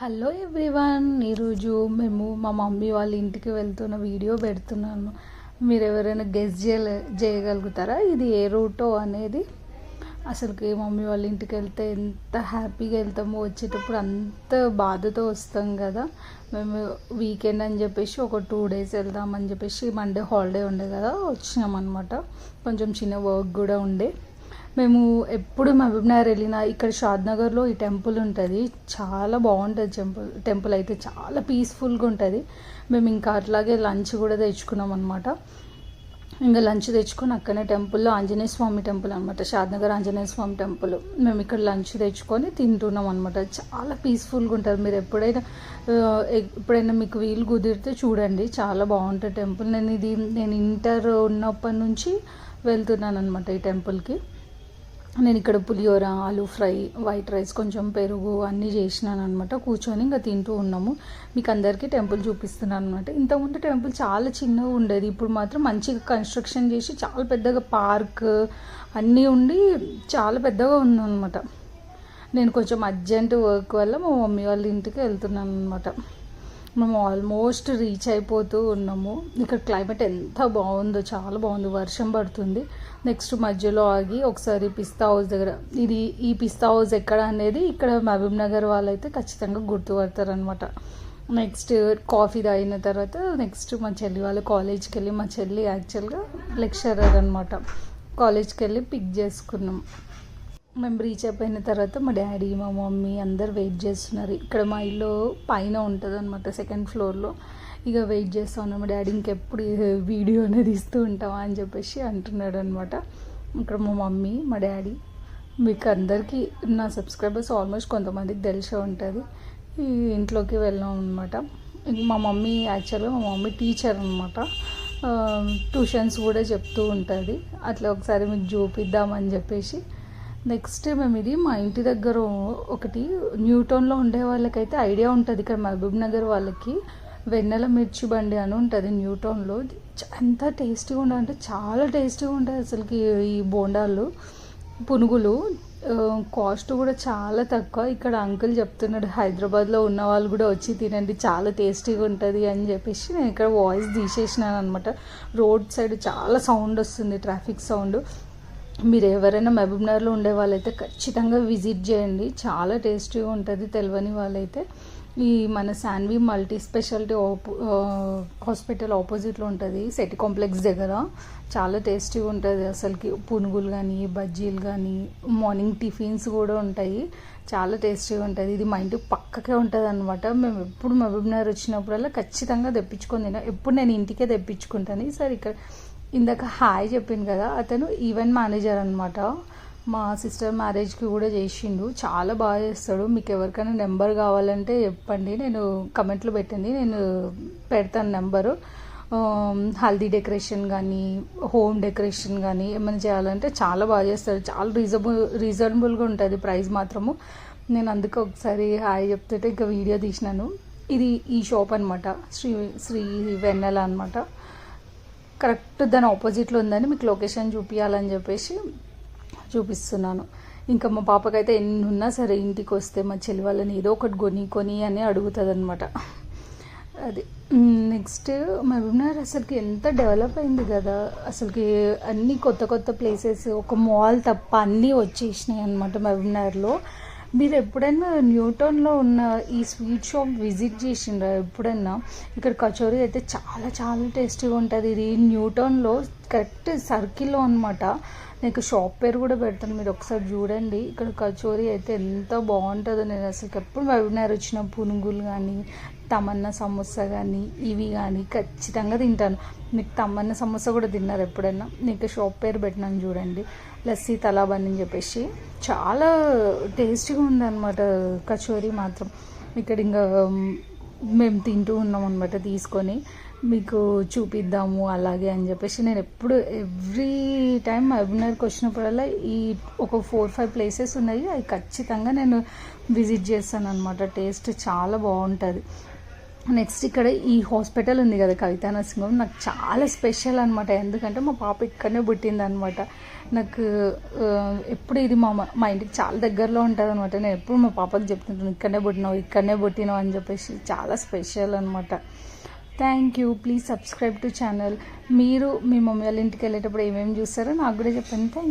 Hello everyone ఈరోజు మేము మా మమ్మీ వాళ్ళ ఇంటికి వెళ్తున్న వీడియో పెడుతున్నాను. మీరు ఎవరైనా గెస్ చేయలే చేయగలుగుతారా? ఇది ఏ రూటో అనేది? అసలుకి మమ్మీ వాళ్ళ ఇంటికి వెళ్తే ఎంత హ్యాపీగా వెళ్తామో వచ్చేటప్పుడు అంత బాధతో వస్తాం కదా. మేము వీకెండ్ అని చెప్పేసి ఒక టూ డేస్ వెళ్దామని చెప్పేసి మండే హాలిడే ఉండే కదా వచ్చినాం అనమాట కొంచెం చిన్న వర్క్ కూడా ఉండే. మేము ఎప్పుడు మహబూబ్నగర్ వెళ్ళినా ఇక్కడ షాద్నగర్లో ఈ టెంపుల్ ఉంటుంది. చాలా బాగుంటుంది టెంపుల్ టెంపుల్ అయితే చాలా పీస్ఫుల్గా ఉంటుంది. మేము ఇంకా అట్లాగే లంచ్ కూడా తెచ్చుకున్నాం అనమాట ఇంకా లంచ్ తెచ్చుకొని అక్కడనే టెంపుల్లో ఆంజనేయ స్వామి టెంపుల్ అనమాట షాద్నగర్ ఆంజనేయ స్వామి టెంపుల్. మేము ఇక్కడ లంచ్ తెచ్చుకొని తింటున్నాం అనమాట చాలా పీస్ఫుల్గా ఉంటుంది. మీరు ఎప్పుడైనా ఎప్పుడైనా మీకు వీలు కుదిరితే చూడండి. చాలా బాగుంటుంది టెంపుల్. నేను ఇది నేను ఇంటర్ ఉన్నప్పటి నుంచి వెళ్తున్నాను అనమాట ఈ టెంపుల్కి. నేను ఇక్కడ పులిహోర ఆలు ఫ్రై వైట్ రైస్ కొంచెం పెరుగు అన్నీ చేసినాను అనమాట కూర్చొని ఇంకా తింటూ ఉన్నాము. మీకు అందరికీ టెంపుల్ చూపిస్తున్నాను అనమాట ఇంతకుముందు టెంపుల్ చాలా చిన్నగా ఉండేది. ఇప్పుడు మాత్రం మంచిగా కన్స్ట్రక్షన్ చేసి చాలా పెద్దగా పార్క్ అన్నీ ఉండి చాలా పెద్దగా ఉందన్నమాట. నేను కొంచెం అర్జెంట్ వర్క్ వల్ల మా మమ్మీ వాళ్ళ ఇంటికి వెళ్తున్నాను అనమాట మేము ఆల్మోస్ట్ రీచ్ అయిపోతూ ఉన్నాము. ఇక్కడ క్లైమేట్ ఎంత బాగుందో చాలా బాగుంది. వర్షం పడుతుంది. నెక్స్ట్ మధ్యలో ఆగి ఒకసారి పిస్తా హౌస్ దగ్గర ఇది ఈ పిస్తా హౌస్ ఎక్కడ అనేది ఇక్కడ మహబూబ్ నగర్ వాళ్ళైతే ఖచ్చితంగా గుర్తుపడతారనమాట నెక్స్ట్ కాఫీ తాగిన తర్వాత నెక్స్ట్ మా చెల్లి వాళ్ళు కాలేజ్కి వెళ్ళి మా చెల్లి యాక్చువల్గా లెక్చరర్ అనమాట కాలేజ్కి వెళ్ళి పిక్ చేసుకున్నాం. మేము రీచ్ అయిపోయిన తర్వాత మా డాడీ మా మమ్మీ అందరు వెయిట్ చేస్తున్నారు. ఇక్కడ మా ఇల్లు పైన ఉంటుంది అనమాట సెకండ్ ఫ్లోర్లో ఇక వెయిట్ చేస్తూ ఉన్నాం. మా డాడీ ఇంకెప్పుడు వీడియో అనేది ఇస్తూ ఉంటావా అని చెప్పేసి అంటున్నాడు అనమాట ఇక్కడ మా మమ్మీ మా డాడీ మీకు అందరికీ నా సబ్స్క్రైబర్స్ ఆల్మోస్ట్ కొంతమందికి తెలిసే ఉంటుంది. ఇంట్లోకి వెళ్ళాం అనమాట మా మమ్మీ యాక్చువల్గా మా మమ్మీ టీచర్ అనమాట ట్యూషన్స్ కూడా చెప్తూ ఉంటుంది. అట్లా ఒకసారి మీకు చూపిద్దామని చెప్పేసి నెక్స్ట్ మేము ఇది మా ఇంటి దగ్గర ఒకటి న్యూటౌన్లో ఉండే వాళ్ళకైతే ఐడియా ఉంటుంది. ఇక్కడ మహబూబ్ నగర్ వాళ్ళకి వెన్నెల మిర్చి బండి అని ఉంటుంది న్యూటౌన్లో ఎంత టేస్టీగా ఉంటుంది అంటే చాలా టేస్టీగా ఉంటుంది అసలుకి ఈ బోండాలు పునుగులు. కాస్ట్ కూడా చాలా తక్కువ. ఇక్కడ అంకుల్ చెప్తున్నాడు హైదరాబాద్లో ఉన్న వాళ్ళు కూడా వచ్చి తినండి చాలా టేస్టీగా ఉంటుంది అని చెప్పేసి నేను ఇక్కడ వాయిస్ తీసేసినాను అనమాట రోడ్ సైడ్ చాలా సౌండ్ వస్తుంది ట్రాఫిక్ సౌండ్ మీరు ఎవరైనా మహబూబ్నగర్లో ఉండే వాళ్ళైతే ఖచ్చితంగా విజిట్ చేయండి. చాలా టేస్టీగా ఉంటుంది తెలియని వాళ్ళైతే. ఈ మన శాన్వి మల్టీ స్పెషాలిటీ ఆపో హాస్పిటల్ ఆపోజిట్లో ఉంటుంది. సెటి కాంప్లెక్స్ దగ్గర. చాలా టేస్టీగా ఉంటుంది అసలుకి. పునుగులు కానీ బజ్జీలు కానీ మార్నింగ్ టిఫిన్స్ కూడా ఉంటాయి. చాలా టేస్టీగా ఉంటుంది. ఇది మా ఇంటి పక్కకే ఉంటుంది అనమాట మేము ఎప్పుడు మహబూబ్నగర్ వచ్చినప్పుడల్లా ఖచ్చితంగా తెప్పించుకొని తిన ఎప్పుడు నేను ఇంటికే తెప్పించుకుంటాను. ఈసారి ఇక్కడ ఇందాక హాయ్ చెప్పింది కదా అతను ఈవెంట్ మేనేజర్ అనమాట మా సిస్టర్ మ్యారేజ్కి కూడా చేసిండు. చాలా బాగా చేస్తాడు. మీకు ఎవరికైనా నెంబర్ కావాలంటే చెప్పండి. నేను కమెంట్లో పెట్టండి. నేను పెడతాను నెంబరు హల్దీ డెకరేషన్ కానీ హోమ్ డెకరేషన్ కానీ ఏమైనా చేయాలంటే చాలా బాగా చేస్తాడు. చాలా రీజనబుల్ రీజనబుల్గా ఉంటుంది ప్రైస్ మాత్రము. నేను అందుకే ఒకసారి హాయ్ చెప్తుంటే ఇంకా వీడియో తీసినాను. ఇది ఈ షాప్ అనమాట శ్రీ శ్రీ వెన్నెల అనమాట కరెక్ట్ దాని ఆపోజిట్లో ఉందని మీకు లొకేషన్ చూపించాలని చెప్పేసి చూపిస్తున్నాను. ఇంకా మా పాపకైతే ఎన్ని ఉన్నా సరే ఇంటికి వస్తే మా చెల్లి వాళ్ళని ఏదో ఒకటి కొని కొని అని అడుగుతుంది అనమాట అది నెక్స్ట్ మహబూబ్నగర్ అసలుకి ఎంత డెవలప్ అయింది కదా. అసలుకి అన్ని కొత్త కొత్త ప్లేసెస్ ఒక మాల్ తప్ప అన్నీ వచ్చేసినాయి అనమాట మహబూబ్నగర్లో మీరు ఎప్పుడైనా న్యూటౌన్లో ఉన్న ఈ స్వీట్ షాప్ విజిట్ చేసిండ్రా ఎప్పుడైనా ఇక్కడ కచోరీ అయితే చాలా చాలా టేస్టీగా ఉంటుంది. ఇది న్యూటౌన్లో కరెక్ట్ సర్కిల్లో అనమాట నీకు షాప్ పేరు కూడా పెడతాను మీరు ఒకసారి చూడండి. ఇక్కడ కచోరీ అయితే ఎంత బాగుంటుందో నేను అసలు ఎప్పుడు మహబూబ్నగర్ వచ్చిన పునుగులు కానీ తమన్నా సమోసా కానీ ఇవి కానీ ఖచ్చితంగా తింటాను. మీకు తమన్నా సమోసా కూడా తిన్నారు ఎప్పుడైనా? నీకు షాప్ పేరు పెట్టినాను చూడండి. లస్సీ తలాబన్ అని చెప్పేసి. చాలా టేస్టీగా ఉందన్నమాట కచోరీ మాత్రం. ఇక్కడ ఇంకా మేము తింటూ ఉన్నాం అనమాట తీసుకొని. మీకు చూపిద్దాము అలాగే అని చెప్పేసి నేను ఎప్పుడు ఎవ్రీ టైం మహబూబ్నగర్కి వచ్చినప్పుడల్లా ఈ ఒక ఫోర్ ఫైవ్ ప్లేసెస్ ఉన్నాయి. అవి ఖచ్చితంగా నేను విజిట్ చేస్తాను అనమాట టేస్ట్ చాలా బాగుంటుంది. నెక్స్ట్ ఇక్కడ ఈ హాస్పిటల్ ఉంది కదా కవితా నర్సింగ్ నాకు చాలా స్పెషల్ అనమాట ఎందుకంటే మా పాప ఇక్కడనే పుట్టింది అనమాట నాకు ఎప్పుడు ఇది మా మా ఇంటికి చాలా దగ్గరలో ఉంటుంది అనమాట నేను ఎప్పుడు మా పాపకి చెప్తుంటాను ఇక్కడనే పుట్టినావు ఇక్కడనే పుట్టినావు అని చెప్పేసి. చాలా స్పెషల్ అనమాట thank you please subscribe to channel మీరు మీ మమ్మీ వాళ్ళ ఇంటికి వెళ్ళేటప్పుడు ఏమేమి చూస్తారో నాకు కూడా చెప్పండి. థ్యాంక్